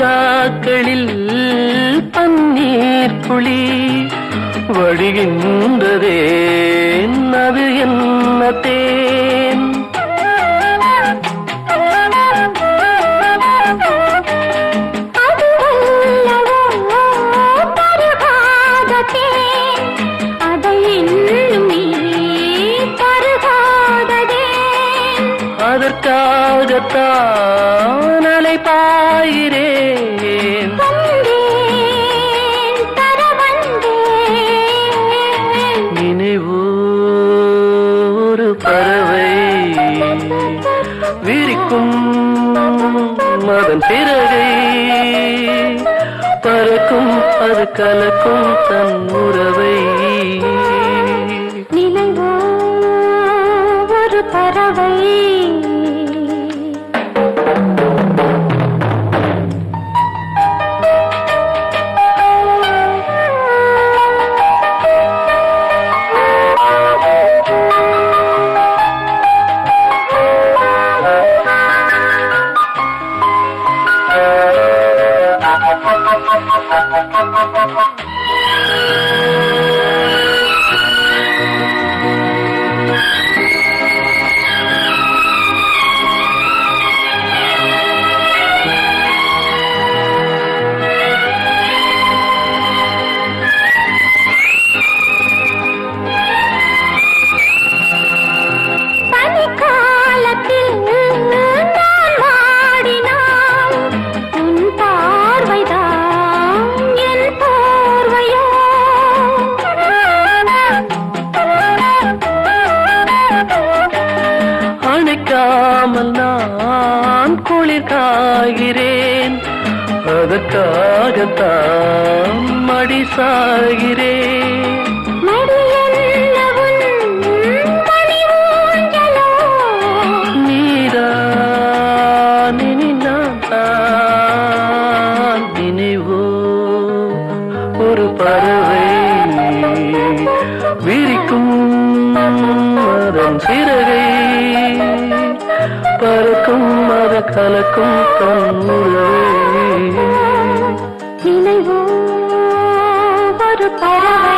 ரோஜாக்களில் பன்னீர் புளி வழிகின்றதே அது என்ன தேன். அதற்காகத்தான் அலைப்பாயிரேன் வந்தேன் தர வந்தேன். நினைவோ ஒரு பறவை விரிக்கும் அதன் பிறகை. பறக்கும் அது கலக்கும் தன் உறவை. நினைவோ ஒரு பறவை. அணைக்காமல் நான் குளிர் காகிறேன். அதற்காகத்தான் மடி சாகிறேன். மடியென்ன நினைவோ ஒரு பறவை விரிக்கும் அதன் சிறகை. கலக்கும் உறவை நினைவோ? ஒரு பறவை.